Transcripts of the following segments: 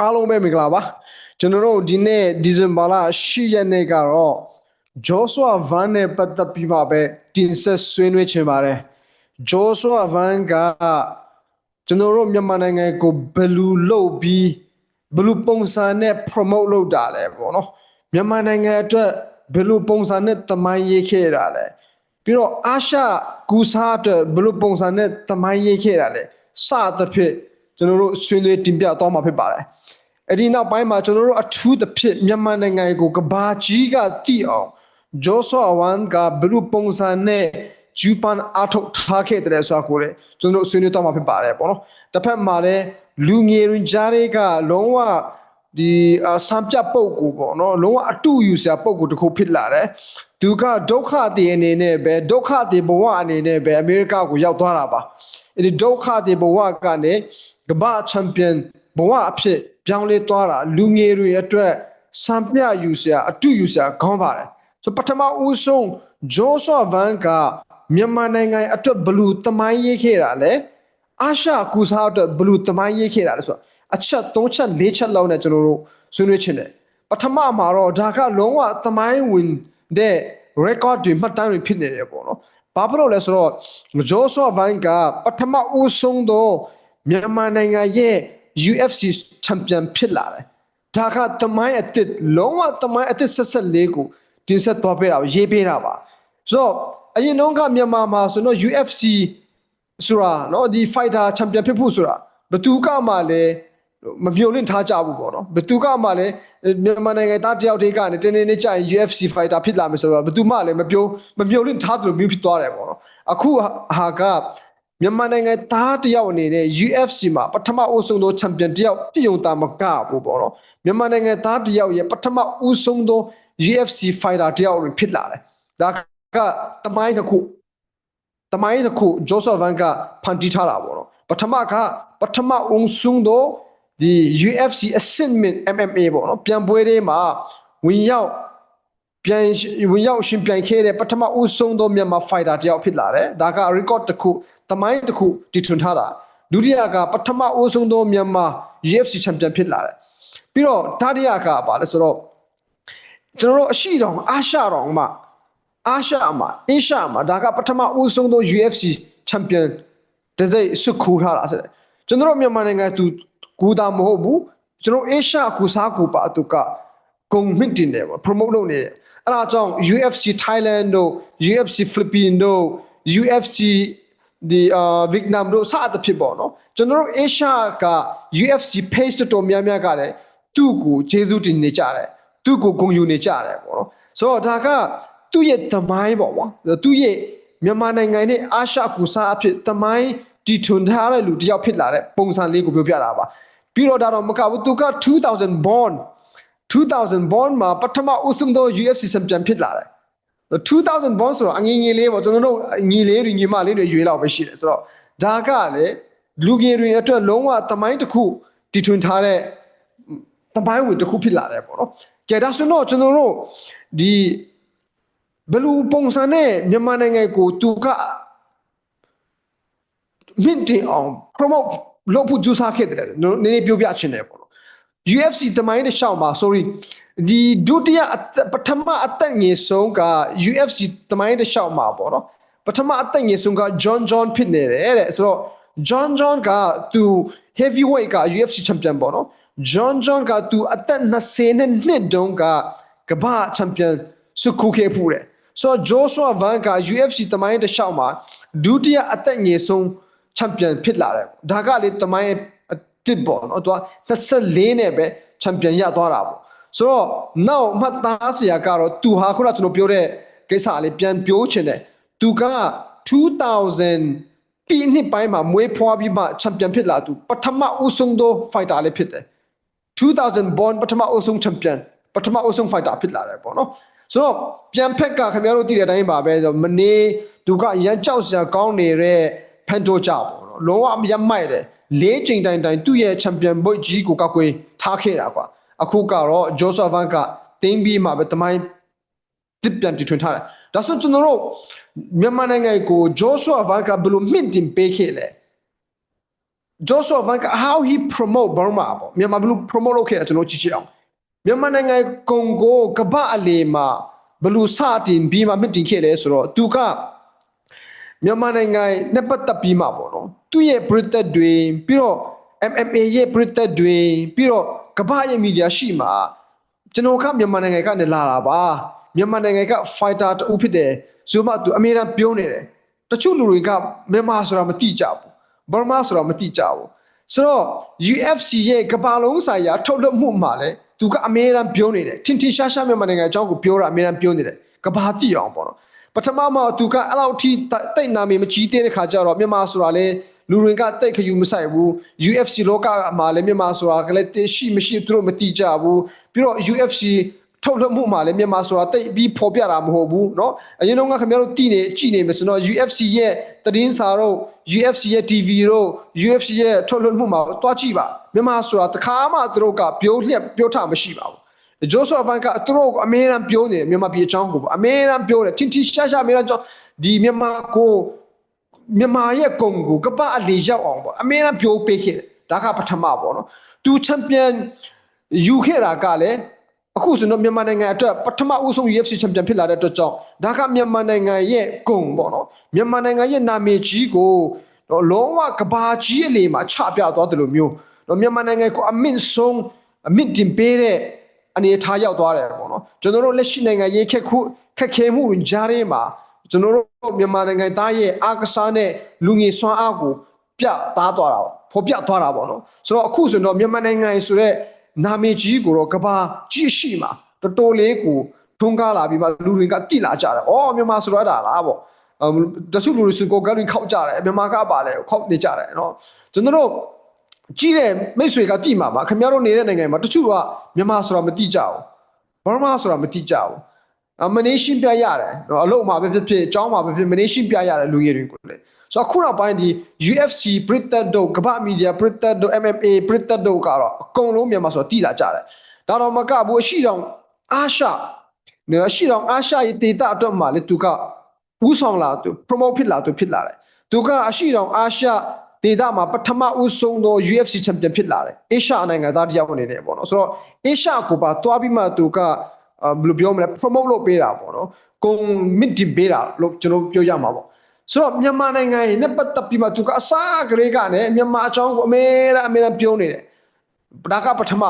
အားလုံးပဲမင်္ဂလာပါကျွန်တော်တို့ဒီနေ့ဒီဇင်ဘာလ10ရက်နေ့ကတော့ Joshua Van နဲ့ပတ်သက်ပြီးမှပဲတင်ဆက်ဆွေးနွေးချင်ပါတယ် Joshua Van ကကျွန်တော်တို့မြန်မာနိုင်ငံကိုဘယ်လူလုပ်ပြီးဘယ်လူပုံစံနဲ့ promote လုပ်တာလဲပေါ့နော်မြန်မာနိုင်ငံအတွက်ဘယ်လူပုံစံနဲ့တမိုင်းရေးခဲ့တာလဲပြီးတော့အာရှကူစားအတွက်ဘယ်လူပုံစံနဲ့တမိုင်းရေးခဲ့တာလဲစသဖြင့် ကျွန်တော်တို့ဆွေးနွေးတင်ပြသွားမှာဖြစ်ပါတယ်အဲ့ဒီနောက်ပိုင်းမှာကျွန်တော်တို့အထူးသဖြင့်မြန်မာနိုင်ငံကိုကဘာကြီးကတည်အောင်ဂျိုဆွာဝန်ကဘယ်လူပုံစံနဲ့ဂျူပန်အထုတ်ထားခဲ့တယ်ဆိုတာကိုလည်းကျွန်တော်တို့ဆွေးနွေးသွားမှာဖြစ်ပါတယ်ပေါ့နော်တစ်ဖက်မှာလည်းလူငယ်ရင်ကြားတွေကလုံးဝဒီအစံပြပုတ်ကိုပေါ့နော်လုံးဝအတူယူစရာပုတ်ကိုတစ်ခုဖြစ်လာတယ်သူကဒုက္ခတည်အနေနဲ့ပဲဒုက္ခတည်ဘဝအနေနဲ့ပဲအမေရိကကိုရောက်သွားတာပါ အဲ့ဒီဒုက္ခတည်ဘဝကနေကမ္ဘာချန်ပီယံဘဝအဖြစ်ပြောင်းလဲသွားတာလူငယ်တွေအတွက်စံပြယူစရာအတူယူစရာခေါင်းပါတယ်ဆိုပထမဦးဆုံးဂျိုးဆော့ဗန်ကမြန်မာနိုင်ငံအတွက်ဘလူးတမိုင်းရေးခဲ့တာလေအာရှကူစားအတွက်ဘလူးတမိုင်းရေးခဲ့တာလေဆိုတော့အချက်၃ချက်၄ချက်လောက်နဲ့ကျွန်တော်တို့ဆွေးနွေးချင်တယ်ပထမမှာတော့ဒါကလုံးဝတမိုင်းဝင်တဲ့ record တွေမှတ်တမ်းတွေဖြစ်နေတယ်ပေါ့နော် ဘာဖြစ်လို့လဲဆိုတော့ဂျော့ဆော့ဘိုင်းကပထမဦးဆုံးသောမြန်မာနိုင်ငံရဲ့ UFC champion ဖြစ်လာတယ်။ဒါကတမိုင်းအစ်စ်လုံးဝတမိုင်းအစ်စ်ဆက်ဆက်လေးကိုတင်ဆက်သွားပေးတာပါရေးပေးတာပါ။ဆိုတော့အရင်တုန်းကမြန်မာမှာဆိုတော့ UFC ဆိုတာနော်ဒီ fighter champion ဖြစ်ဖို့ဆိုတာဘသူကမှလည်းမမျှော်လင့်ထားကြဘူးပေါ့နော်။ဘသူကမှလည်း မြန်မာနိုင်ငံသားတယောက်တည်းကနေတင်းတင်းနေကြရင် UFC fighter ဖြစ်လာမယ်ဆိုတော့ဘသူမှလည်းမပြောမမျှော်လင့်ထားသလိုမျိုးဖြစ်သွားတယ်ပေါ့နော်အခုဟာကမြန်မာနိုင်ငံသားတယောက်အနေနဲ့ UFC မှာပထမအဦးဆုံးသောချန်ပီယံတယောက်ပြည်ုံတာမကဘူးပေါ့နော်မြန်မာနိုင်ငံသားတယောက်ရဲ့ပထမဦးဆုံးသော UFC fighter တယောက်ဖြစ်လာတယ်ဒါကတမိုင်းတစ်ခုတမိုင်းတစ်ခုဂျိုးဆော့ဗန်ကဖန်တီးထားတာပေါ့နော်ပထမကပထမဦးဆုံးသော ဒီ UFC အဆင့်မြင့် MMA ပေါ့နော်ပြန်ပွဲတွေမှာဝင်ရောက်ပြန်ဝင်ရောက်ရှင်ပြန်ခဲ့တဲ့ပထမဦးဆုံးသောမြန်မာ fighter တယောက်ဖြစ်လာတယ်ဒါက record တစ်ခုတမိုင်းတစ်ခုတည်ထွင်ထားတာဒုတိယကပထမဦးဆုံးသောမြန်မာ UFC champion ဖြစ်လာတယ်ပြီးတော့တတိယကပါလဲဆိုတော့ကျွန်တော်တို့အရှိတော်အာရှတော်မှာအာရှမှာအေရှမှာဒါကပထမဦးဆုံးသော UFC champion တစိမ့်စုခူထားတာဆိုတယ်ကျွန်တော်တို့မြန်မာနိုင်ငံသူ ကူတာမဟုတ်ဘူးကျွန်တော်အေရှကူစားကူပါသူကဂုံမြင့်တင်တယ်ပေါ့ promote လုပ်နေတယ်အဲ့ဒါကြောင့် UFC Thailand တို့ UFC Philippines တို့ UFC ဒီအာဗီယက်နမ်တို့စသဖြင့်ပေါ့နော်ကျွန်တော်တို့အေရှားက UFC page တော်တော်များများကလည်းသူ့ကိုဂျေဇုတင်နေကြတယ်သူ့ကိုဂုဏ်ယူနေကြတယ်ပေါ့နော်ဆိုတော့ဒါကသူ့ရဲ့တမိုင်းပေါ့ကွာသူ့ရဲ့မြန်မာနိုင်ငံနဲ့အာရှကူစားအဖြစ်တမိုင်းတီထွန်ထားတဲ့လူတစ်ယောက်ဖြစ်လာတဲ့ပုံစံလေးကိုပြောပြတာပါ ပြီးတော့ဒါတော့မကဘူးသူက2000 born 2000 born မှာပထမဦးဆုံးသော UFC ချန်ပီယံဖြစ်လာတယ်2000 bond ဆိုတော့အငငယ်လေးပေါ့ကျွန်တော်တို့ညီလေးတွေညီမလေးတွေရွေးလောက်ပဲရှိတယ်ဆိုတော့ဒါကလည်းလူငယ်တွေအတွက်လုံးဝတမိုင်းတစ်ခုတည်ထွင်ထားတဲ့တမိုင်းဝင်တစ်ခုဖြစ်လာတယ်ပေါ့နော်ကဲဒါဆိုတော့ကျွန်တော်တို့ဒီဘလူးပုံစံနဲ့မြန်မာနိုင်ငံကိုသူကမြင့်တင်အောင် promote လုပ်ဖို့ကြိုးစားခဲ့တယ်နည်းနည်းပြောပြချင်တယ်ပေါ့နော် UFC တမိုင်းတစ်ရှောက်မှာ sorry ဒီဒုတိယပထမအသက်ငယ်ဆုံးက UFC တမိုင်းတစ်လျှောက်မှာပေါ့နော်ပထမအသက်ငယ်ဆုံးက John John ဖြစ်နေတယ်တဲ့ဆိုတော့ John John ကသူ heavyweight က UFC champion ပေါ့နော် John John ကသူအသက်20နဲ့နှစ်တုန်းကကမ္ဘာ champion စုခုခဲ့ဖူးတယ်ဆိုတော့ Joshua Van က UFC တမိုင်းတစ်လျှောက်မှာဒုတိယအသက်ငယ်ဆုံး champion ဖြစ်လာတယ်ဒါကလေတမိုင်းတစ်ပေါ့နော်သူက24နဲ့ပဲ champion ရသွားတာပေါ့ဆိုတော့နောက်မှတ်သားစရာကတော့သူဟာခုနကကျွန်တော်ပြောတဲ့ကိစ္စလေးပြန်ပြောချင်တယ်သူက2000ပြည်နှစ်ပိုင်းမှာမွေးဖွားပြီးမှချန်ပီယံဖြစ်လာသူပထမဦးဆုံးသော fighter လေးဖြစ်တယ်2000 born ပထမဦးဆုံးချန်ပီယံပထမဦးဆုံး fighter ဖြစ်လာတယ်ပေါ့နော်ဆိုတော့ပြန်ဖက်ကခင်ဗျားတို့သိတဲ့အတိုင်းပါပဲမနေသူကရမ်းကြောက်စရာကောင်းနေတဲ့ ဖန်တိုကြပေါ့နော်လုံးဝမရမိုက်တယ်လေးချိန်တိုင်တိုင်သူ့ရဲ့ချန်ပီယံဘွိတ်ကြီးကိုကောက်ကွေးထားခဲ့တာကွာအခုကတော့ဂျိုးဆာဗန်ကတင်းပြီးမှပဲတမိုင်းတစ်ပြန်တီထွင်ထားတယ်ဒါဆိုကျွန်တော်တို့မြန်မာနိုင်ငံကိုဂျိုးဆာဗန်ကဘယ်လိုမြင့်တင်ပေးခဲ့လဲ Joshua Van Gaal how he promote Burma ပေါ့မြန်မာဘယ်လို promote လုပ်ခဲ့တာကျွန်တော်ကြည့်ချင်အောင်မြန်မာနိုင်ငံကွန်ဂိုကမ္ဘာအလေမှာဘယ်လိုစတင်ပြီးမှမြင့်တင်ခဲ့လဲဆိုတော့သူက မြန်မာနိုင်ငံနဲ့ပတ်သက်ပြီးမှပေါ့နော်သူ့ရဲ့ပြည်သက်တွေပြီးတော့ MMA ရဲ့ပြည်သက်တွေပြီးတော့ကမ္ဘာရဲ့မီဒီယာရှိမှာကျွန်တော်ကမြန်မာနိုင်ငံကနေလာတာပါမြန်မာနိုင်ငံက fighter တူဖြစ်တယ်ဆိုမှသူအမေရိကန်ပြောနေတယ်တချို့လူတွေကမြန်မာဆိုတာမသိကြဘူးဘာမာဆိုတာမတိကြဘူးဆိုတော့ UFC ရဲ့ကမ္ဘာလုံးဆိုင်ရာထုတ်လွှတ်မှုမှာလည်းသူကအမေရိကန်ပြောနေတယ်ထင်ထင်ရှားရှားမြန်မာနိုင်ငံအကြောင်းကိုပြောတာအမေရိကန်ပြောနေတယ်ကမ္ဘာတိအောင်ပေါ့နော် ပထမမှာသူကအဲ့လောက်ထိတိတ်နာမည်မကြီးသေးတဲ့ခါကျတော့မြန်မာဆိုတာလေလူတွေကတိတ်ခယူမဆိုင်ဘူး UFC လောကမှာလည်းမြန်မာဆိုတာကလည်းတရှိမရှိသူတို့မတိကြဘူးပြီးတော့ UFC ထုတ်လွှတ်မှုမှာလည်းမြန်မာဆိုတာတိတ်ပြီးဖော်ပြတာမဟုတ်ဘူးเนาะအရင်တော့ကခင်ဗျားတို့တည်နေကြည်နေမယ်ဆိုတော့ UFC ရဲ့သတင်းစာတို့ UFC ရဲ့ TV တို့ UFC ရဲ့ထုတ်လွှတ်မှုမှာတွားကြည့်ပါမြန်မာဆိုတာတခါမှသူတို့ကပြောလျက်ပြောထားမရှိပါဘူး ဂျိုးဆော့ဖန်ကသူတို့အမေရိကန်ပြောနေတယ်မြန်မာပြည်အကြောင်းကိုပေါ့အမေရိကန်ပြောတယ်တင်တီရှာရှာအမေရိကန်ကြောင်းဒီမြန်မာကိုမြန်မာရဲ့ဂုံကိုကပ္ပအလေရောက်အောင်ပေါ့အမေရိကန်ပြောပေးခဲ့တယ်ဒါကပထမပေါ့နော်သူချန်ပီယံယူခဲ့တာကလည်းအခုဆိုတော့မြန်မာနိုင်ငံအတွက်ပထမဦးဆုံး UFC ချန်ပီယံဖြစ်လာတဲ့အတွက်ကြောင့်ဒါကမြန်မာနိုင်ငံရဲ့ဂုံပေါ့နော်မြန်မာနိုင်ငံရဲ့နာမည်ကြီးကိုတော့လုံးဝကဘာကြီးအလေမှာချပြသွားတယ်လို့မျိုးတော့မြန်မာနိုင်ငံကိုအမင့်ဆုံးအမင့်တင်ပေးတဲ့ အနေထားရောက်သွားတယ်ပေါ့နော်ကျွန်တော်တို့လက်ရှိနိုင်ငံရေးခက်ခုခက်ခဲမှုကြားထဲမှာကျွန်တော်တို့မြန်မာနိုင်ငံသားရဲ့အားကစားနဲ့လူငယ်စွမ်းအားကိုပြသားသွားတာပေါ့ဖော်ပြသွားတာပေါ့နော်ဆိုတော့အခုဆိုတော့မြန်မာနိုင်ငံဆိုတဲ့နာမည်ကြီးကိုတော့ကဘာကြီးရှိမှာတော်တော်လေးကိုထွန်းကားလာပြီးမှလူတွေကတိလာကြတယ်။အော်မြန်မာဆိုတော့အဲ့ဒါလားပေါ့။အမ်တချို့လူတွေစကိုကလည်းခောက်ကြတယ်မြန်မာကပါလဲခောက်နေကြတယ်နော်။ကျွန်တော်တို့ ကြည့်တဲ့မိတ်ဆွေကတိမှာပါခင်ဗျားတို့နေတဲ့နိုင်ငံမှာတချို့ကမြန်မာဆိုတာမတိကြဘူး။ဘာမှဆိုတာမတိကြဘူး။အမနေရှင်းပြရတယ်။အလုပ်မှာပဲဖြစ်ဖြစ်အကြောင်းမှာပဲဖြစ်မနေရှင်းပြရတယ်လူကြီးတွေကိုလေ။ဆိုတော့ခုနောက်ပိုင်းဒီ UFC Britain တို့ကမ္ဘာမီဒီယာ Britain တို့ MMA Britain တို့ကတော့အကုန်လုံးမြန်မာဆိုတာတိလာကြတယ်။ဒါတော့မကဘူးအရှိတောင်အာရှနေအရှိတောင်အာရှရဲ့ဒေတာအတွက်မှာလေသူကဦးဆောင်လာသူ promote ဖြစ်လာသူဖြစ်လာတယ်။သူကအရှိတောင်အာရှ ဒေတာမှာပထမဦးဆုံးသော UFC champion ဖြစ်လာတယ်။အေရှာနိုင်ငံသားတစ်ယောက်အနေနဲ့ပေါ့နော်။ဆိုတော့အေရှာကိုပါတွားပြီးမှသူကအာဘယ်လိုပြောမလဲ promote လုပ်ပေးတာပေါ့နော်။ကုံမစ်တင်ပေးတာလို့ကျွန်တော်ပြောရမှာပေါ့။ဆိုတော့မြန်မာနိုင်ငံရဲ့နဲ့ပတ်သက်ပြီးမှသူကအစားကလေးကလည်းမြန်မာအကြောင်းကိုအမေရအမေရပြောနေတယ်။ဒါကပထမ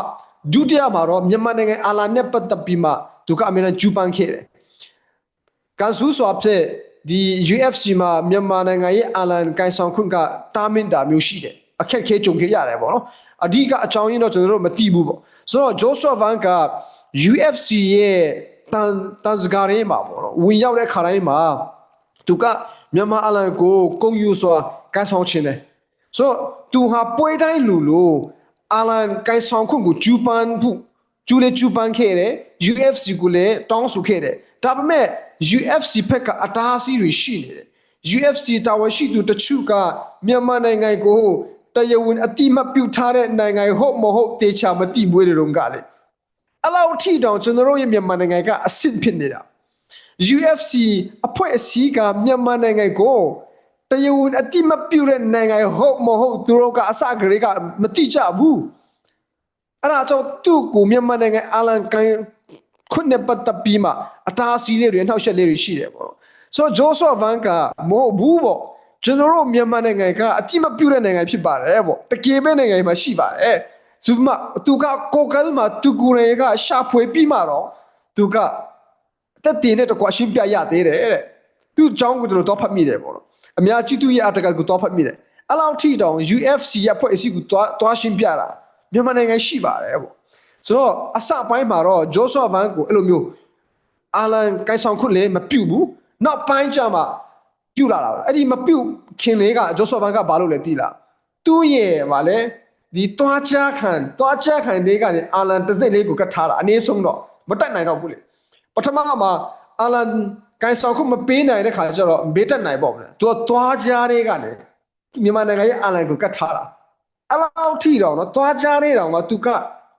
ဒုတိယမှာတော့မြန်မာနိုင်ငံအာလာနဲ့ပတ်သက်ပြီးမှသူကအမေရဂျူပန်ခဲ့တယ်။ကန်ဆူဆိုအဖြစ် ဒီ UFC မှာမြန်မာနိုင်ငံရဲ့အာလန်ကန်ဆောင်ခွင့်ကတာမင်တာမျိုးရှိတယ်။အခက်ခဲကြုံခဲ့ရတယ်ပေါ့နော်။အဓိကအကြောင်းရင်းတော့ကျွန်တော်တို့မသိဘူးပေါ့။ဆိုတော့ Joshua Van က UFC ရဲ့တန်တန်စကားရေးမှာပေါ့နော်။ဝင်ရောက်တဲ့ခါတိုင်းမှာသူကမြန်မာအာလန်ကိုကုံယူစွာကန်ဆောင်ခြင်းတယ်။ဆိုတော့သူဟာပွဲတိုင်းလူလို့အာလန်ကန်ဆောင်ခွင့်ကိုဂျူပန်ဖို့ကျူလေကျူပန်ခဲ့တယ် UFC ကိုလည်းတောင်းဆိုခဲ့တယ်ဒါပေမဲ့ UFC ဘက်ကအတားအဆီးတွေရှိနေတယ် UFC တာဝန်ရှိသူတချို့ကမြန်မာနိုင်ငံကိုတရားဝင်အတိမပြုတ်ထားတဲ့နိုင်ငံဟုတ်မဟုတ်တေချာမသိဘူးလေတော့ကလေအဲ့လောက်ထိတောင်ကျွန်တော်တို့ရဲ့မြန်မာနိုင်ငံကအဆင့်ဖြစ်နေတာ UFC အဖွဲ့အစည်းကမြန်မာနိုင်ငံကိုတရားဝင်အတိမပြုတ်တဲ့နိုင်ငံဟုတ်မဟုတ်သူတို့ကအစကလေးကမသိကြဘူးအဲ့ဒါကြောင့်သူ့ကိုမြန်မာနိုင်ငံအာလန်ကန် ခွန်းနဲ့ပတ်သက်ပြီးမှအတားအဆီးလေးတွေအထောက်အချက်လေးတွေရှိတယ်ပေါ့ဆိုတော့ဂျိုးဆော့ဗန်ကမဟုတ်ဘူးပေါ့ကျွန်တော်တို့မြန်မာနိုင်ငံကအတိမပြုတ်တဲ့နိုင်ငံဖြစ်ပါတယ်ပေါ့တကယ်ပဲနိုင်ငံမှာရှိပါတယ်ဆိုမှသူကကိုကယ်မှာသူကိုယ်ရကရှာဖွေပြီးမှတော့သူကတက်တင်နဲ့တကွာရှင်းပြရသေးတယ်တဲ့သူ့အကြောင်းကိုကျွန်တော်တော့ဖတ်မိတယ်ပေါ့နော်အများကြီးသူ့ရဲ့အတကယ်ကိုတော့ဖတ်မိတယ်အဲ့လောက်ထိတောင် UFC ရဲ့ဖွဲ့အစည်းကိုသွားသွားရှင်းပြတာမြန်မာနိုင်ငံရှိပါတယ်ပေါ့ ဆိုတော့အစပိုင်းမှာတော့ဂျိုးဆော့ဗန်ကိုအဲ့လိုမျိုးအာလန်ကိုင်ဆောင်ခွတ်လည်းမပြုတ်ဘူးနောက်ပိုင်းကျမှပြုတ်လာတာပဲအဲ့ဒီမပြုတ်ခင်လေးကဂျိုးဆော့ဗန်ကဘာလို့လဲသိလားသူ့ရဲ့ဗာလဲဒီတွားချခံတွားချခံလေးကနေအာလန်တစ်စိတ်လေးကိုကတ်ထားတာအနည်းဆုံးတော့မတက်နိုင်တော့ဘူးလေပထမမှာအာလန်ကိုင်ဆောင်ခွတ်မပေးနိုင်တဲ့ခါကျတော့ဘေးတက်နိုင်ပေါ့ဗျာသူကတွားချလေးကနေမြန်မာနိုင်ငံရဲ့အာလန်ကိုကတ်ထားတာအဲ့လောက်ထိတော့နော်တွားချလေးတောင်မှသူက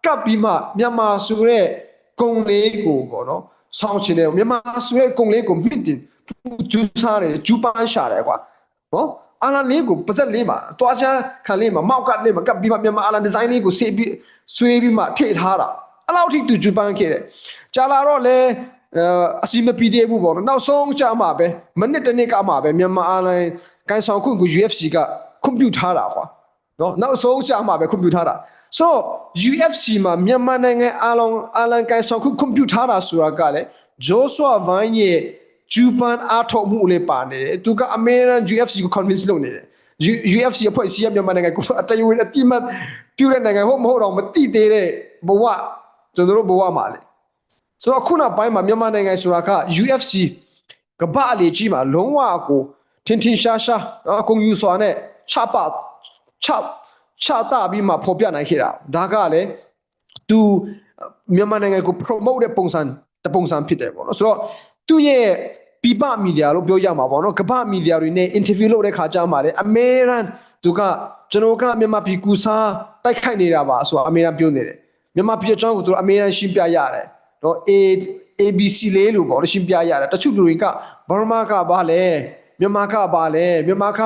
ကပ်ပြီးမှမြန်မာဆိုတဲ့ကုံလေးကိုပေါ့နော်ဆောင်းချင်တယ်မြန်မာဆိုတဲ့ကုံလေးကိုမြင့်တင်ကျူးစားတယ်ကျူးပန်းရှာတယ်ကွာနော်အာလန်လေးကိုပါဇက်လေးမှာတွားချမ်းခံလေးမှာမောက်ကတ်လေးမှာကပ်ပြီးမှမြန်မာအာလန်ဒီဇိုင်းလေးကိုဆေးပြီးဆွေးပြီးမှထိထားတာအဲ့လောက်ထိသူဂျပန်ခဲ့တယ်ကြာလာတော့လေအစီမပီသေးဘူးပေါ့နော်နောက်ဆုံးကြာမှာပဲမနစ်တစ်နှစ်ကမှပဲမြန်မာအာလန်ကန်ဆောင်ခွင့်ကို UFC ကခွင့်ပြုထားတာကွာနော်နောက်ဆုံးကြာမှာပဲခွင့်ပြုထားတာ ဆိုတော့ UFC မှာမြန်မာနိုင်ငံအာလန်အာလန်ကန်ဆောင်ခွင့်ခွင့်ပြုထားတာဆိုတာကလည်းဂျိုးဆွာဗိုင်းရဲ့ဂျူပန်အားထုတ်မှုလေးပါနေတယ်သူကအမေရိကန် UFC ကို convince လုပ်နေတယ် U- UFC အဖွဲ့အစည်းကမြန်မာနိုင်ငံကိုအတရဝင်အတိမတ်ပြုတဲ့နိုင်ငံဟုတ်မဟုတ်တော့မတိသေးတဲ့ဘဝကျွန်တော်တို့ဘဝမှာလေဆိုတော့ခုနောက်ပိုင်းမှာမြန်မာနိုင်ငံဆိုတာက UFC ကမ္ဘာအလေးကြီးမှာလုံးဝကိုထင်ထင်ရှားရှားနော်အကုန်ယူစွာနဲ့ချပချ ချတာပြီးမှပေါ်ပြနိုင်ခဲ့တာဒါကလည်းသူမြန်မာနိုင်ငံကို promote တဲ့ပုံစံတစ်ပုံစံဖြစ်တယ်ပေါ့နော်ဆိုတော့သူ့ရဲ့ပြပမီဒီယာလို့ပြောရမှာပေါ့နော်ကမ္ဘာမီဒီယာတွေနဲ့ interview လုပ်တဲ့ခါကျမှလည်းအမေရန်သူကကျွန်တော်ကမြန်မာပြည်ကူစားတိုက်ခိုက်နေတာပါဆိုတော့အမေရန်ပြောနေတယ်မြန်မာပြည်အကြောင်းကိုသူတို့အမေရန်ရှင်းပြရတယ်နော် A ABC လေးလို့ပေါ့နော်ရှင်းပြရတယ်တချို့လူတွေကဘာမှကဘာလဲမြန်မာကဘာလဲမြန်မာက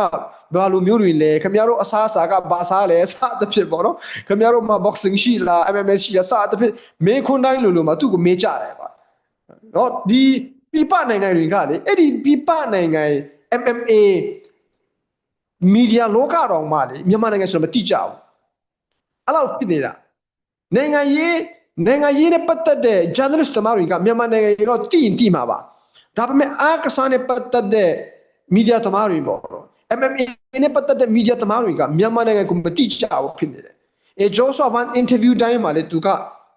ဘာလိုမျိုးတွေလဲခင်ဗျားတို့အစားအစာကဘာစားလဲစသဖြင့်ပေါ့နော်ခင်ဗျားတို့မှာ boxing ရှိလား MMA ရှိလားစသဖြင့်မေးခွန်းတိုင်းလိုလိုမှာသူ့ကိုမေးကြတယ်ကွာနော်ဒီပြပနိုင်ငံတွေကလေအဲ့ဒီပြပနိုင်ငံ MMA မီဒီယာလောကတော်မှလေမြန်မာနိုင်ငံဆိုတော့မတိကြဘူးအဲ့လောက်ဖြစ်နေတာနိုင်ငံရေးနိုင်ငံရေးနဲ့ပတ်သက်တဲ့ journalist တမားတွေကမြန်မာနိုင်ငံရေတော့တိရင်တိမှာပါဒါပေမဲ့အားကစားနဲ့ပတ်သက်တဲ့မီဒီယာတမားတွေပေါ့နော် MMA နဲ့ပတ်သက်တဲ့မီဒီယာတမားတွေကမြန်မာနိုင်ငံကိုမတိကြဘူးဖြစ်နေတယ်အဲဂျိုးဆော့ဗန်အင်တာဗျူးတိုင်းမှာလေသူက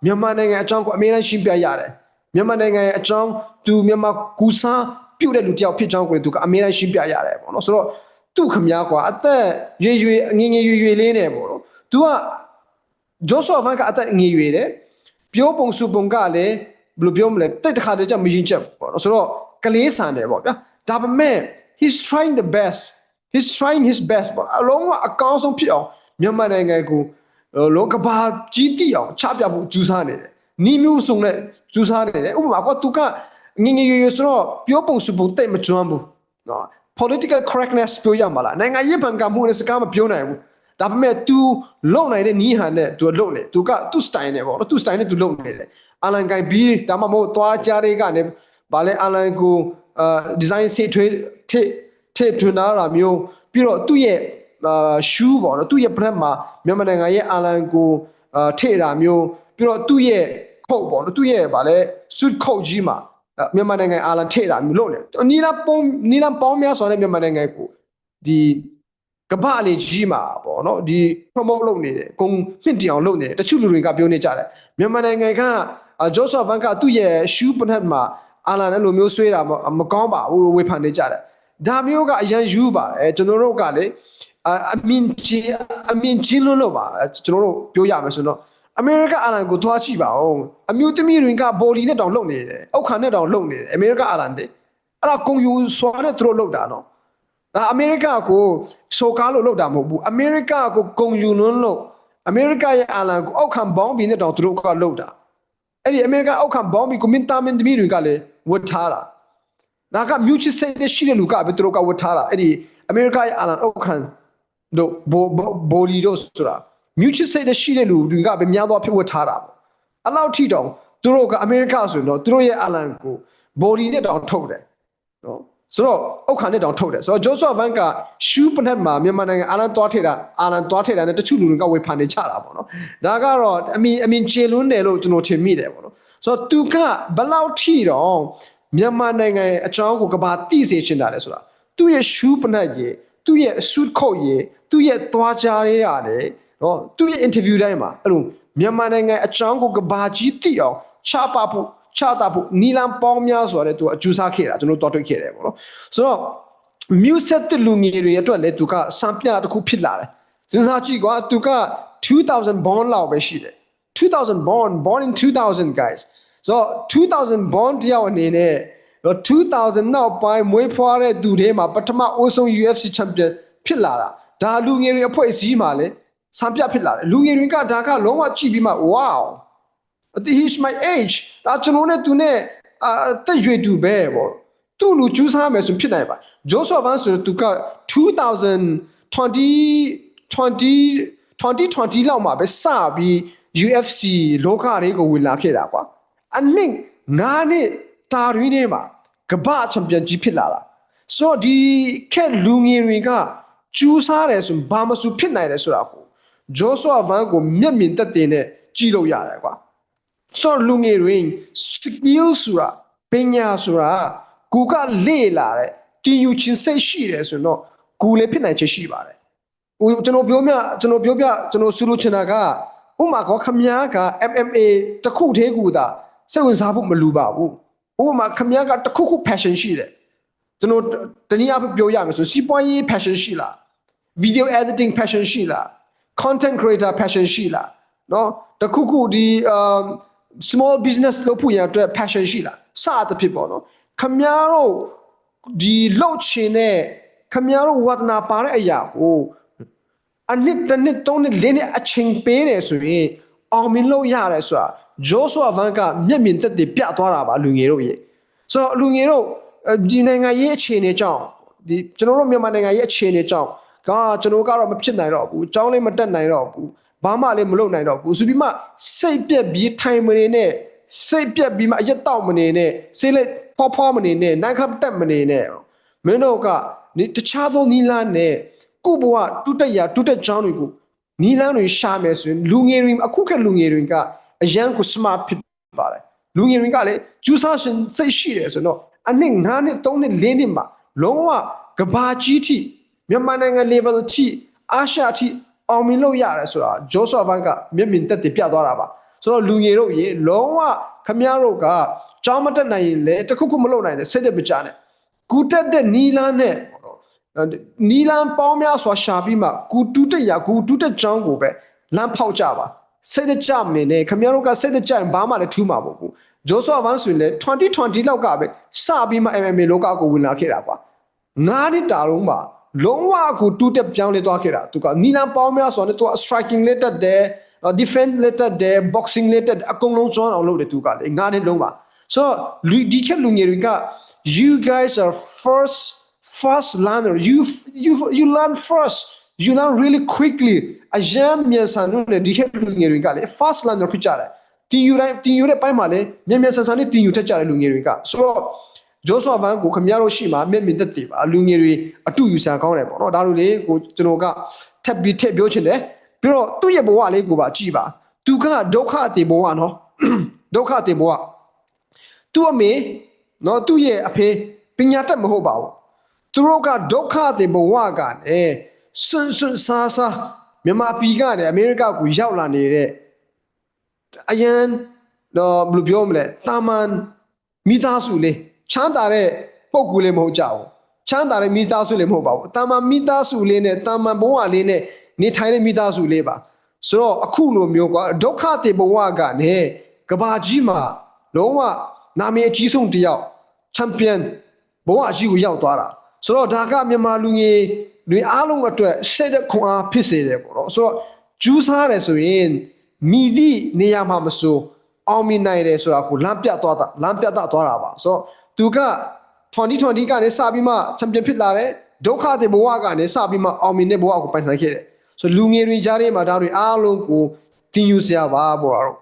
မြန်မာနိုင်ငံအကြောင်းကိုအမြဲတမ်းရှင်းပြရတယ်မြန်မာနိုင်ငံရဲ့အကြောင်းသူမြန်မာကူစားပြုတ်တဲ့လူတစ်ယောက်ဖြစ်ကြောင်းကိုသူကအမြဲတမ်းရှင်းပြရတယ်ပေါ့နော်ဆိုတော့သူ့ခမ ्या ကွာအသက်ရွေရွေငငယ်ရွေရွေလေးနဲ့ပေါ့နော်သူကဂျိုးဆော့ဗန်ကအသက်ငယ်ရွယ်တယ်ပြောပုံစုပုံကလည်းဘယ်လိုပြောမလဲတိတ်တခါတည်းကျမရင်ချက်ပေါ့နော်ဆိုတော့ကလေးဆန်တယ်ပေါ့ဗျာဒါပေမဲ့ he's trying the best he's trying his best ပေါ့အလုံးဝအကောင်းဆုံးဖြစ်အောင်မြန်မာနိုင်ငံကိုလောကဘာကြီးတိအောင်ချပြဖို့ကြိုးစားနေတယ်နီးမျိုးစုံနဲ့ကြိုးစားနေတယ်ဥပမာကသူကငငယ်ရွယ်ရွယ်ဆိုတော့ပြောပုံစုပုံတိတ်မကျွမ်းဘူးနော် political correctness ပြောရမှာလားနိုင်ငံရေးဘန်ကမှုနဲ့စကားမပြောနိုင်ဘူးဒါပေမဲ့ तू လုံနိုင်တဲ့နီးဟန်နဲ့ तू လုံနေ तू က तू style နဲ့ပေါ့နော် तू style နဲ့ तू လုံနေတယ်အလန်ကိုင်ပြီးဒါမှမဟုတ်သွားကြတဲ့ကနေဗာလဲအလန်ကိုအာ design စေထွေးထိ ထိထွန်းလာတာမျိုးပြီးတော့သူ့ရဲ့အာ shoe ပေါ့နော်သူ့ရဲ့ brand မှာမြန်မာနိုင်ငံရဲ့အလန်ကိုအာထိတာမျိုးပြီးတော့သူ့ရဲ့ coat ပေါ့နော်သူ့ရဲ့ဗာလဲ suit coat ကြီးမှာမြန်မာနိုင်ငံအလန်ထိတာမျိုးလို့လေနီလာပုံနီလာပေါင်းများစွာနဲ့မြန်မာနိုင်ငံကိုဒီကမ္ဘာအလေးကြီးမှာပေါ့နော်ဒီ promote လုပ်နေတယ်ဂုံမြင့်တင်အောင်လုပ်နေတယ်တချို့လူတွေကပြောနေကြတယ်မြန်မာနိုင်ငံကဂျိုးဆော့ဗန်ကသူ့ရဲ့ shoe ပနတ်မှာအာလာနဲ့လိုမျိုးဆွဲတာမကောင်းပါဘူးလို့ဝေဖန်နေကြတယ် ဒါမျိုးကအရန်ယူပါတယ်ကျွန်တော်တို့ကလေအမင်ကြီးအမင်ကြီးလို့လို့ပါကျွန်တော်တို့ပြောရမယ်ဆိုတော့အမေရိကအာလန်ကိုသွားကြည့်ပါဦးအမျိုးသမီးတွေကဘော်လီနဲ့တောင်လုံနေတယ်အောက်ခံနဲ့တောင်လုံနေတယ်အမေရိကအာလန်တဲ့အဲ့ဒါကုံယူစွာနဲ့သူတို့လုံတာနော်ဒါအမေရိကကိုဆိုကားလို့လောက်တာမဟုတ်ဘူးအမေရိကကိုဂုံယူလွန်းလို့အမေရိကရဲ့အာလန်ကိုအောက်ခံဘောင်းဘီနဲ့တောင်သူတို့ကလောက်တာအဲ့ဒီအမေရိကအောက်ခံဘောင်းဘီကိုမင်းသားမင်းသမီးတွေကလည်းဝတ်ထားတာ ဒါကမြူချစ်စိတ်တဲ့ရှိတဲ့လူကပဲသူတို့ကဝတ်ထားတာအဲ့ဒီအမေရိကရဲ့အာလန်အောက်ခံတို့ဘောဘောလီတို့ဆိုတာမြူချစ်စိတ်တဲ့ရှိတဲ့လူတွေကပဲများသောဖြစ်ဝတ်ထားတာပေါ့အဲ့လောက်ထိတောင်သူတို့ကအမေရိကဆိုရင်တော့သူတို့ရဲ့အာလန်ကိုဘောလီနဲ့တောင်ထုတ်တယ်နော်ဆိုတော့အောက်ခံနဲ့တောင်ထုတ်တယ်ဆိုတော့ဂျိုးဆော့ဗန်ကရှူးပနက်မှာမြန်မာနိုင်ငံအာလန်သွားထည့်တာအာလန်သွားထည့်တာနဲ့တချို့လူတွေကဝေဖန်နေကြတာပေါ့နော်ဒါကတော့အမင်အမင်ခြေလွန်းတယ်လို့ကျွန်တော်ထင်မိတယ်ပေါ့နော်ဆိုတော့သူကဘလောက်ထိတော့ မြန်မာနိုင်ငံရဲ့အကြောင်းကိုကဘာသိစေချင်တာလဲဆိုတာသူ့ရဲ့ရှူးပနက်ရေသူ့ရဲ့ဆူခုတ်ရေသူ့ရဲ့သွားကြားရေးရတယ်နော်သူ့ရဲ့ interview တိုင်းမှာအဲ့လိုမြန်မာနိုင်ငံအကြောင်းကိုကဘာကြီးသိအောင်ချပဖို့ချတာဖို့နီလန်ပေါင်းများဆိုတဲ့သူအကျူစားခဲ့တာကျွန်တော်တော်တွေ့ခဲ့တယ်ပေါ့နော်ဆိုတော့ music တလူငယ်တွေအတွက်လည်းသူကစံပြတစ်ခုဖြစ်လာတယ်စဉ်းစားကြည့်ကွာသူက2000 born လောက်ပဲရှိတယ်2000 born born in 2000 guys so 2000 born တယောက်အနေနဲ့တော့2000နောက်ပိုင်းမွေးဖွားတဲ့သူတွေမှာပထမအဆုံး UFC champion ဖြစ်လာတာဒါလူငယ်တွေအဖွဲ့အစည်းမှာလည်းစံပြဖြစ်လာတယ်လူငယ်တွေကဒါကလုံးဝကြည့်ပြီးမှ wow he's my age ဒါကျွန်တော်နဲ့သူနဲ့အာတက်ရွေတူပဲပေါ့သူ့လူကျူးစားမယ်ဆိုဖြစ်နိုင်ပါဂျိုးဆော့ဗန်ဆိုတော့သူက2020 20 2020လောက်မှာပဲစပြီး UFC လောကတွေကိုဝင်လာခဲ့တာကွာ အနှစ်9နှစ်တာရင်းနေမှာကမ္ဘာချန်ပီယံကြီးဖြစ်လာတာဆိုတော့ဒီခက်လူငယ်တွေကကျူးစားတယ်ဆိုဘာမဆိုဖြစ်နိုင်တယ်ဆိုတာကိုဂျိုးဆွာဗန်ကိုမျက်မြင်သက်သေနဲ့ကြည့်လို့ရတယ်ကွာဆိုတော့လူငယ်တွေ skill ဆိုတာပညာဆိုတာကိုကလေ့လာတဲ့ကင်ယူချင်းစိတ်ရှိတယ်ဆိုတော့ကိုလည်းဖြစ်နိုင်ချေရှိပါတယ်ဟိုကျွန်တော်ပြောပြကျွန်တော်ပြောပြကျွန်တော်ဆူလို့ချင်တာကဥပမာကောခမ ्या က MMA တစ်ခုတည်းကူတာ စိတ်ဝင်စားဖို့မလူပါဘူးဥပမာခမ ्या ကတစ်ခုခု passion ရှိတယ်ကျွန်တော်တနည်းအားဖြင့်ပြောရမယ်ဆိုစီးပွားရေး passion ရှိလား video editing passion ရှိလား content creator passion ရှိလားเนาะတခုခုဒီ um small business လုပ်ဖို့ရန်အတွက် passion ရှိလားစသဖြင့်ပေါ့နော်ခမများတို့ဒီလှုပ်ချင်တဲ့ခမများတို့ဝါသနာပါတဲ့အရာကိုအနှစ်တစ်နှစ်သုံးနှစ်လေးနှစ်အချိန်ပေးတယ်ဆိုရင်အောင်မြင်လို့ရတယ်ဆိုတာ ဂျိုးဆွာဗန်ကမျက်မြင်သက်သေပြသွားတာပါလူငယ်တို့ရေဆိုတော့လူငယ်တို့အဲဒီနိုင်ငံရေးအခြေအနေကြောင့်ဒီကျွန်တော်တို့မြန်မာနိုင်ငံရဲ့အခြေအနေကြောင့်ကကျွန်တော်ကတော့မဖြစ်နိုင်တော့ဘူးအကြောင်းလေးမတက်နိုင်တော့ဘူးဘာမှလည်းမလုပ်နိုင်တော့ဘူးဆိုပြီးမှစိတ်ပြက်ပြီးထိုင်မနေနဲ့စိတ်ပြက်ပြီးမှအရက်တောက်မနေနဲ့စိတ်လက်ဖွားဖွားမနေနဲ့နိုင်ခပ်တက်မနေနဲ့မင်းတို့ကဒီတခြားသောနီလာနဲ့ကိုဘဝတူတက်ရတူတက်ချောင်းတွေကိုနီလန်းတွေရှာမယ်ဆိုရင်လူငယ်တွေအခုခက်လူငယ်တွေက အရန်ကို smart ဖြစ်ပါတယ်လူငယ်တွေကလည်းကျူးစာရှင်စိတ်ရှိတယ်ဆိုတော့အနှစ်9နှစ်3နှစ်4နှစ်မှာလုံးဝကဘာကြီးထိမြန်မာနိုင်ငံ level ထိအာရှထိအောင်မြင်လို့ရတယ်ဆိုတာဂျိုးဆော့ဘန်ကမျက်မြင်သက်သေပြသွားတာပါဆိုတော့လူငယ်တို့ရေလုံးဝခမည်းတော်ကကြောင်းမတက်နိုင်ရင်လည်းတခုခုမလုပ်နိုင်နဲ့စိတ်သက်မကြနဲ့ကူတက်တဲ့နီလာနဲ့နီလန်ပေါင်းများစွာရှာပြီးမှကူတူးတက်ရကူတူးတက်ကြောင်းကိုပဲလမ်းဖောက်ကြပါ စိတ်တကြမနေနဲ့ခမည်းတော်ကစိတ်တကြရင်ဘာမှလည်းထူးမှာမဟုတ်ဘူးဂျိုးဆော့ဘန်ဆိုရင်လည်း2020လောက်ကပဲစပြီးမှ MMA လောကကိုဝင်လာခဲ့တာပါငါးနှစ်တာလုံးပါလုံးဝကိုတူးတက်ပြောင်းလဲသွားခဲ့တာသူကနီလန်ပေါင်းများစွာနဲ့သူက striking လက်တက်တယ် defense လက်တက်တယ် boxing လက်တက်အကုန်လုံးကျွမ်းအောင်လုပ်တယ်သူကလေငါးနှစ်လုံးပါ so လူဒီခက်လူငယ်တွေက you guys are first first learner you you you learn first you learn really quickly အယံမြန်ဆန်လို့ဒီခက်လူငယ်တွေကလေ first learner ဖြစ်ကြတယ်တင်ယူတိုင်းတင်ယူတဲ့ပိုင်းမှာလည်းမြန်မြန်ဆန်ဆန်နဲ့တင်ယူထက်ကြတဲ့လူငယ်တွေကဆိုတော့ဂျိုးဆော့ဗန်ကိုခမရတို့ရှိမှာမျက်မြင်သက်တည်ပါလူငယ်တွေအတူယူဆန်ကောင်းတယ်ပေါ့နော်ဒါလိုလေကိုကျွန်တော်ကထပ်ပြီးထည့်ပြောချင်တယ်ပြီးတော့သူ့ရဲ့ဘဝလေးကိုပါကြည့်ပါသူကဒုက္ခအတေဘဝနော်ဒုက္ခအတေဘဝသူ့အမေနော်သူ့ရဲ့အဖေပညာတတ်မဟုတ်ပါဘူးသူတို့ကဒုက္ခအတေဘဝကလည်း စွန်းစွန်းဆာဆာမြန်မာပြည်ကနေအမေရိကကိုရောက်လာနေတဲ့အရန်တော့ဘယ်လိုပြောမလဲတာမန်မိသားစုလေးချမ်းသာတဲ့ပုံကူလေးမဟုတ်ကြဘူးချမ်းသာတဲ့မိသားစုလေးမဟုတ်ပါဘူးတာမန်မိသားစုလေးနဲ့တာမန်ဘဝလေးနဲ့နေထိုင်တဲ့မိသားစုလေးပါဆိုတော့အခုလိုမျိုးကွာဒုက္ခတေဘဝကနေကဘာကြီးမှာလုံးဝနာမည်အကြီးဆုံးတစ်ယောက်ချန်ပီယံဘဝအကြီးကိုရောက်သွားတာဆိုတော့ဒါကမြန်မာလူငယ် တွေအားလုံးအတွက်စိတ်သက်ခွန်အားဖြစ်စေတယ်ပေါ့နော်ဆိုတော့ကျူးစားတယ်ဆိုရင်မိသည့်နေရာမှာမဆိုအောင်မြင်နိုင်တယ်ဆိုတာကိုလမ်းပြသွားတာလမ်းပြတာသွားတာပါဆိုတော့သူက2020ကနေစပြီးမှချန်ပီယံဖြစ်လာတယ်ဒုက္ခတွေဘဝကနေစပြီးမှအောင်မြင်တဲ့ဘဝကိုပိုင်ဆိုင်ခဲ့တယ်ဆိုလူငယ်တွေကြားထဲမှာဒါတွေအားလုံးကိုတင်ယူစရာပါပေါ့တော့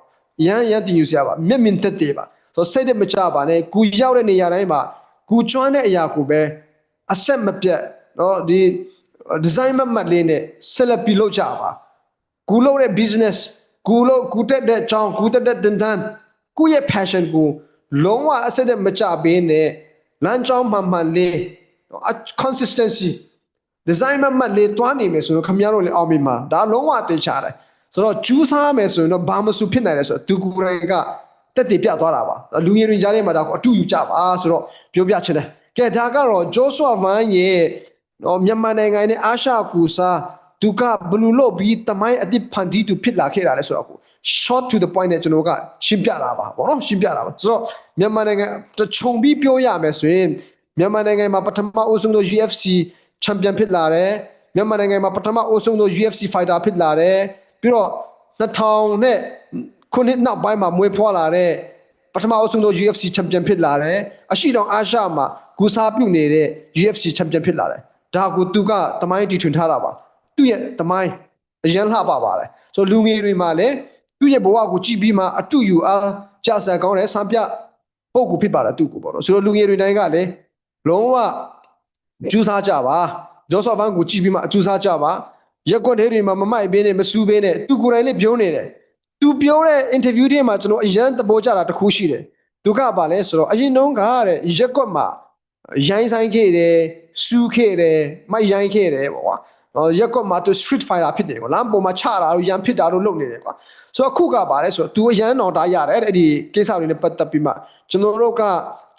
ရန်ရန်တင်ယူစရာပါမျက်မြင်သက်သေပါဆိုစိတ်သက်မကြပါနဲ့ကိုရောက်တဲ့နေရာတိုင်းမှာကိုကျွမ်းတဲ့အရာကိုပဲအဆက်မပြတ်เนาะဒီ design မမှတ်လေးနဲ့ဆက်လက်ပြီးလုပ်ကြပါကိုလုပ်တဲ့ business ကိုလုပ်ကိုတက်တဲ့အကြောင်းကိုတက်တဲ့တင်တန်းကိုရဲ့ passion ကိုလုံးဝအဆက်သက်မကြဘဲနဲ့လမ်းကြောင်းမှန်မှန်လေး consistency design မမှတ်လေးတွားနေမယ်ဆိုတော့ခမရတို့လည်းအောင်မြင်မှာဒါလုံးဝတင်ချတယ်ဆိုတော့ကျူးစားမယ်ဆိုရင်တော့ဘာမစုဖြစ်နိုင်လဲဆိုတော့သူကိုယ်တိုင်ကတက်တည်ပြသွားတာပါလူငယ်တွေကြားထဲမှာဒါကိုအတူယူကြပါဆိုတော့ပြောပြချင်တယ်ကဲဒါကတော့ဂျိုးဆွာဗန်ရဲ့ နော်မြန်မာနိုင်ငံနဲ့အာရှကူစာသူကဘလူလို့ပြီးတမိုင်းအတိဖန်တီးသူဖြစ်လာခဲ့တာလဲဆိုတော့ကို short to the point နဲ့ကျွန်တော်ကရှင်းပြတာပါဗောနော်ရှင်းပြတာပါဆိုတော့မြန်မာနိုင်ငံခြုံပြီးပြောရမယ်ဆိုရင်မြန်မာနိုင်ငံမှာပထမအဆုံးသော UFC ချန်ပီယံဖြစ်လာတယ်မြန်မာနိုင်ငံမှာပထမအဆုံးသော UFC fighter ဖြစ်လာတယ်ပြီးတော့2000နဲ့ခုနှစ်နောက်ပိုင်းမှာမွေးဖွားလာတဲ့ပထမအဆုံးသော UFC ချန်ပီယံဖြစ်လာတယ်အရှိတောင်အာရှမှာဂူစားပြုနေတဲ့ UFC ချန်ပီယံဖြစ်လာတယ် ဒါကိုသူကတမိုင်းတီထွင်ထားတာပါသူ့ရဲ့တမိုင်းအရန်လှပပါတယ်ဆိုတော့လူငယ်တွေမှာလည်းသူ့ရဲ့ဘဝကိုကြည့်ပြီးမှအတူယူအားကြဆန်ကောင်းတဲ့စံပြပုံကူဖြစ်ပါတယ်သူ့ကိုပေါ့နော်ဆိုတော့လူငယ်တွေတိုင်းကလည်းလုံးဝကျူးစားကြပါဂျော့ဆော့ဘန်ကိုကြည့်ပြီးမှအကျူးစားကြပါရက်ကွက်တွေမှာမမိုက်ဘင်းနဲ့မစူးဘင်းနဲ့သူကိုယ်တိုင်လေးပြောနေတယ်သူပြောတဲ့ interview တွေမှာကျွန်တော်အရန်သဘောကျတာတစ်ခုရှိတယ်သူကပါလဲဆိုတော့အရင်တုန်းကတဲ့ရက်ကွက်မှာ ရိုင်းဆိုင်ခဲ့တယ်စူးခဲ့တယ်မိုက်ရိုင်းခဲ့တယ်ပေါ့ကွာနော်ရက်ကွက်မှာသူ street fighter ဖြစ်တယ်ကွာလမ်းပေါ်မှာချတာတို့ရန်ဖြစ်တာတို့လုပ်နေတယ်ကွာဆိုတော့အခုကပါလဲဆိုတော့ तू အရန်တော်တားရတယ်အဲ့ဒီကိစ္စတွေနဲ့ပတ်သက်ပြီးမှကျွန်တော်တို့က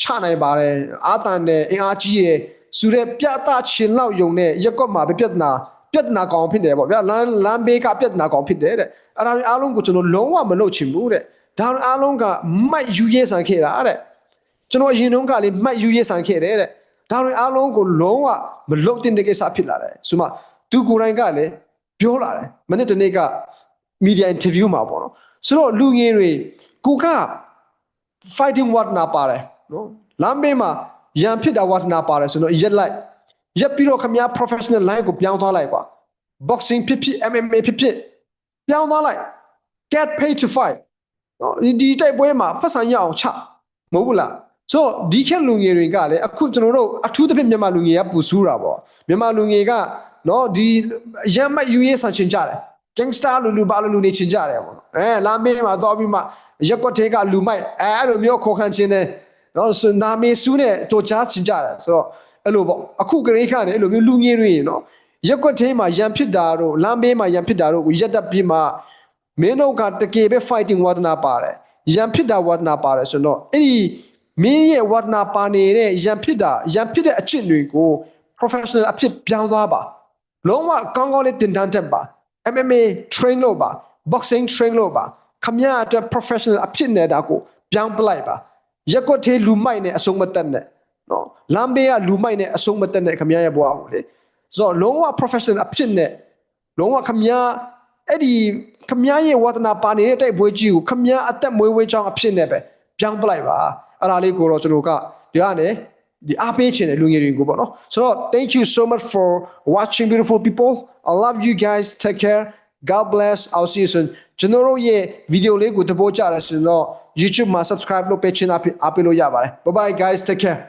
ချနိုင်ပါတယ်အာတန်နဲ့အင်အားကြီးရယ်စူတဲ့ပြတာချင်းလောက်ယုံနဲ့ရက်ကွက်မှာပဲပြဿနာပြဿနာကောင်ဖြစ်တယ်ပေါ့ဗျာလမ်းလမ်းဘေးကပြဿနာကောင်ဖြစ်တယ်တဲ့အဲ့ဒါတွေအားလုံးကိုကျွန်တော်လုံးဝမလုပ်ချင်ဘူးတဲ့ဒါတွေအားလုံးကမိုက်ယူရဲဆန်ခဲ့တာတဲ့ ကျွန်တော်အရင်တုန်းကလေမှတ်ယူရဆိုင်ခဲ့တယ်တဲ့ဒါတွေအားလုံးကိုလုံးဝမလုတ်တင်တဲ့ကိစ္စဖြစ်လာတယ်ဆိုမှသူကိုယ်တိုင်ကလည်းပြောလာတယ်မနေ့တနေ့ကမီဒီယာအင်တာဗျူးမှာပေါ့နော်ဆိုတော့လူငယ်တွေကိုက fighting what နာပါတယ်နော်လမ်းဘေးမှာရန်ဖြစ်တာ what နာပါတယ်ဆိုတော့ရက်လိုက်ရက်ပြီးတော့ခမများ professional line ကိုပြောင်းသွားလိုက်ကွာ boxing ဖြစ်ဖြစ် MMA ဖြစ်ဖြစ်ပြောင်းသွားလိုက် get paid to fight နော်ဒီဒီတိုက်ပွဲမှာပတ်စံရအောင်ချမဟုတ်ဘူးလား ဆိုတော့ဒီခက်လူငယ်တွေကလည်းအခုကျွန်တော်တို့အထူးသဖြင့်မြန်မာလူငယ်ကပူဆူးတာပေါ့မြန်မာလူငယ်ကနော်ဒီရမ်းမတ်ယူရေးဆန်ချင်ကြတယ် gangster လူလူဘာလူလူနေချင်ကြတယ်ပေါ့နော်အဲလမ်းဘေးမှာသွားပြီးမှရက်ကွက်သေးကလူမိုက်အဲအဲ့လိုမျိုးခေါ်ခန့်ခြင်းနဲ့နော်စနာမီဆူးနဲ့တိုချာချင်ကြတယ်ဆိုတော့အဲ့လိုပေါ့အခုကလေးခနဲ့အဲ့လိုမျိုးလူငယ်တွေနော်ရက်ကွက်သေးမှာရန်ဖြစ်တာတို့လမ်းဘေးမှာရန်ဖြစ်တာတို့ကိုရက်တက်ပြီးမှမင်းတို့ကတကယ်ပဲ fighting ဝါဒနာပါတယ်ရန်ဖြစ်တာဝါဒနာပါတယ်ဆိုတော့အဲ့ဒီ မင်းရဲ့ဝါဒနာပါနေတဲ့ရန်ဖြစ်တာရန်ဖြစ်တဲ့အချက်တွေကို professional အဖြစ်ပြောင်းသွားပါလုံးဝကောင်းကောင်းလေးတင်တန်းတက်ပါ MMA train လုပ်ပါ boxing train လုပ်ပါခမရအတွက် professional အဖြစ်နေတာကိုပြောင်းပလိုက်ပါရက်ကွက်သေးလူမိုက်နဲ့အဆုံးမတက်နဲ့နော်လမ်းဘေးကလူမိုက်နဲ့အဆုံးမတက်နဲ့ခမရရဲ့ဘဝကိုလေဆိုတော့လုံးဝ professional အဖြစ်နဲ့လုံးဝခမည်းအဲ့ဒီခမည်းရဲ့ဝါသနာပါနေတဲ့တိုက်ပွဲကြီးကိုခမည်းအသက်မွေးဝဲကြောင်းအဖြစ်နဲ့ပဲပြောင်းပလိုက်ပါ အဲ့ဒါလေးကိုတော့ကျွန်တော်ကဒီကနေဒီအားပေးချင်တဲ့လူငယ်တွေကိုပေါ့နော်ဆိုတော့ thank you so much for watching beautiful people i love you guys take care god bless i'll see you soon ကျွန်တော်တို့ရဲ့ဗီဒီယိုလေးကိုတပိုးကြရဆိုတော့ YouTube မှာ subscribe လုပ်ပေးချင်တာအားပေးလို့ရပါတယ် bye bye guys take care